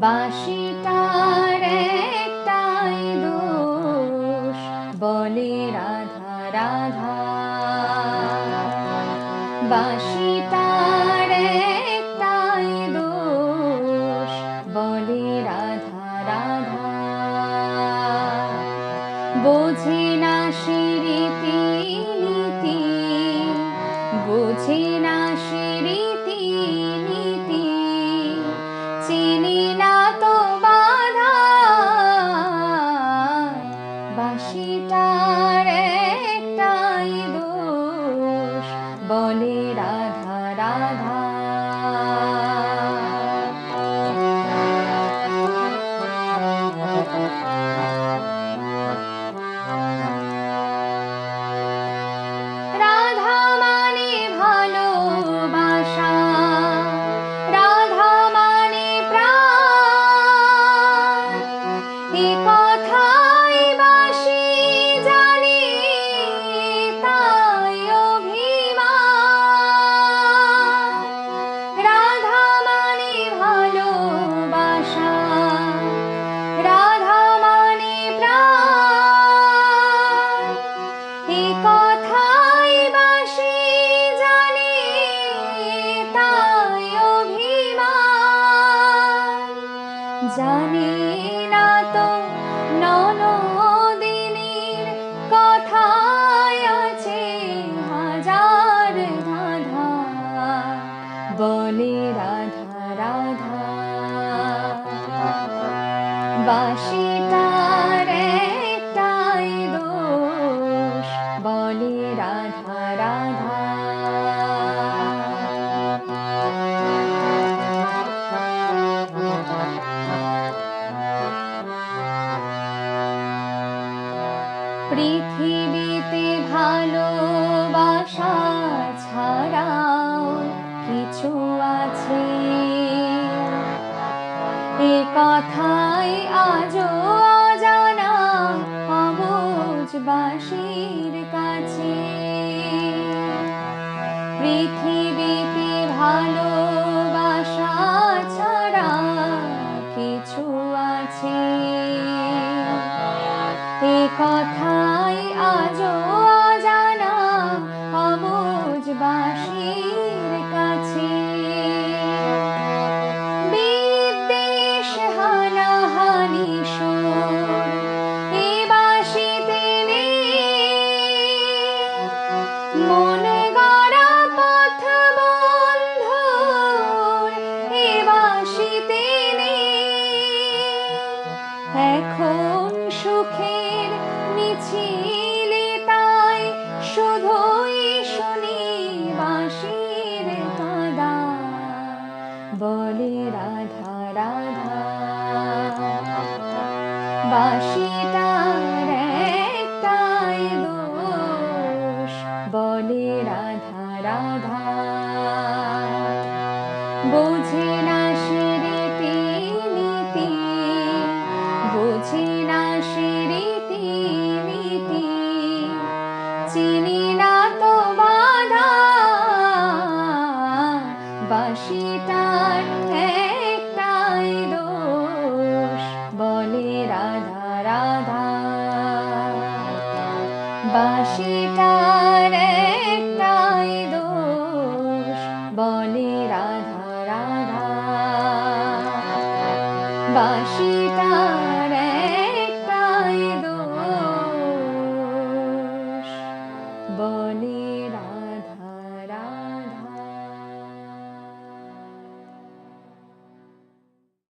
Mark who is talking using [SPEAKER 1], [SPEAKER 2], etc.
[SPEAKER 1] বাঁশিটার একটাই দোষ, বলে রাধা রাধা। বাঁশিটার একটাই দোষ, বলে রাধা রাধা। বোঝে না নীতি বলে রাধা রাধা। রাধা জানি না তো ননদিনীর কথায় আছে হাজার ধাঁধা। বলে রাধা রাধা। বাঁশিটার একটাই দোষ। বলে রাধা রাধা। এ কথাই আজও অজানা অবুঝবাসীর কাছে। পৃথিবীতে ভালোবাসা ছাড়া কিছু আছে। এ কথাই আজও অজানা অবুঝবাসীর এখন সুখের মিছিলে তাই শুধুই শুনি বাঁশির কাদা বলে রাধা রাধা। বাঁশিটার একটাই দোষ। বলে রাধা রাধা। বোঝে না চিনি না তো বাধা। বাঁশিটার একটাই দোষ, বলে রাধা রাধা। বাঁশিটার একটাই দোষ, বলে রাধা রাধা। বাঁশিটার বলে রাধা